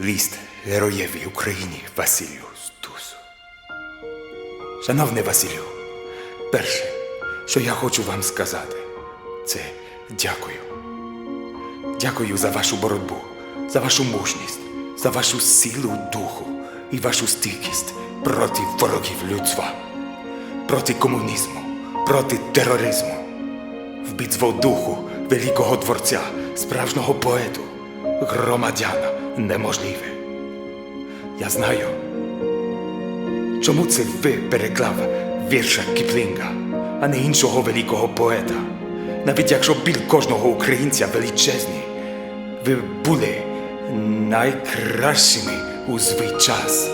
Ліст героєві Україні Василю Стусу. Шановний Василю, перше, що я хочу вам сказати, це дякую. Дякую за вашу боротьбу, за вашу мужність, за вашу силу духу і вашу стійкість проти ворогів людства, проти комунізму, проти тероризму. Вбивство духу великого творця, справжнього поету, громадяна неможливе. Я знаю, чому це ви переклав вірша Кіплінга, а не іншого великого поета. Навіть якщо біль кожного українця величезний, ви були найкращими у свій час.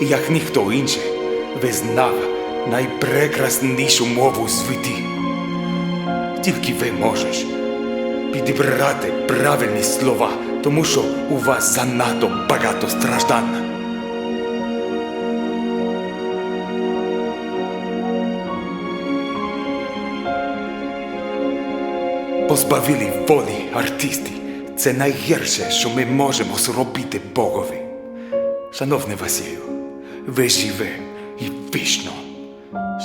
І як ніхто інший, ви знав найпрекраснішу мову світі. Тільки ви можеш підібрати правильні слова, тому що у вас занадто багато страждань. Позбавили волі артисти. Це найгірше, що ми можемо зробити Богові. Шановний Василю, ви живе і вічно.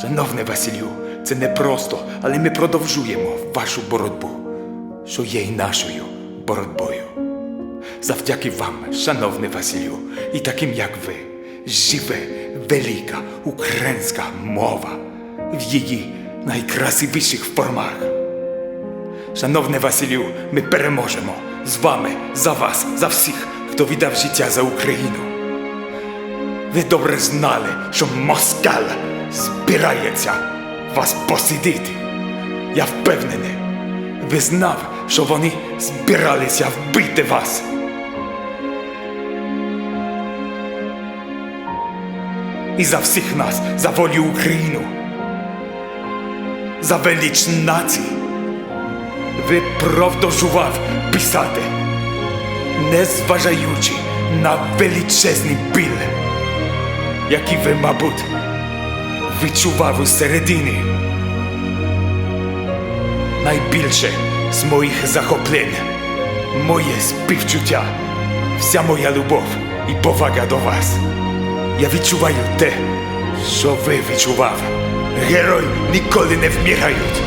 Шановний Василю, це не просто, але ми продовжуємо вашу боротьбу, що є і нашою боротьбою. Завдяки вам, шановний Василю, і таким як ви, живе велика українська мова в її найкрасивіших формах. Шановний Василю, ми переможемо з вами, за вас, за всіх, хто віддав життя за Україну. Ви добре знали, що москаль збирається вас посидіти. Я впевнений, ви знав, що вони збиралися вбити вас. І за всіх нас, за волю Україну, за велич нації. Ви продовжував писати, не зважаючи на величезний біль, який ви, мабуть, відчував у середині. Найбільше з моїх захоплень, моє співчуття, вся моя любов і повага до вас. Я відчуваю те, що ви відчував. Герої ніколи не вмирають.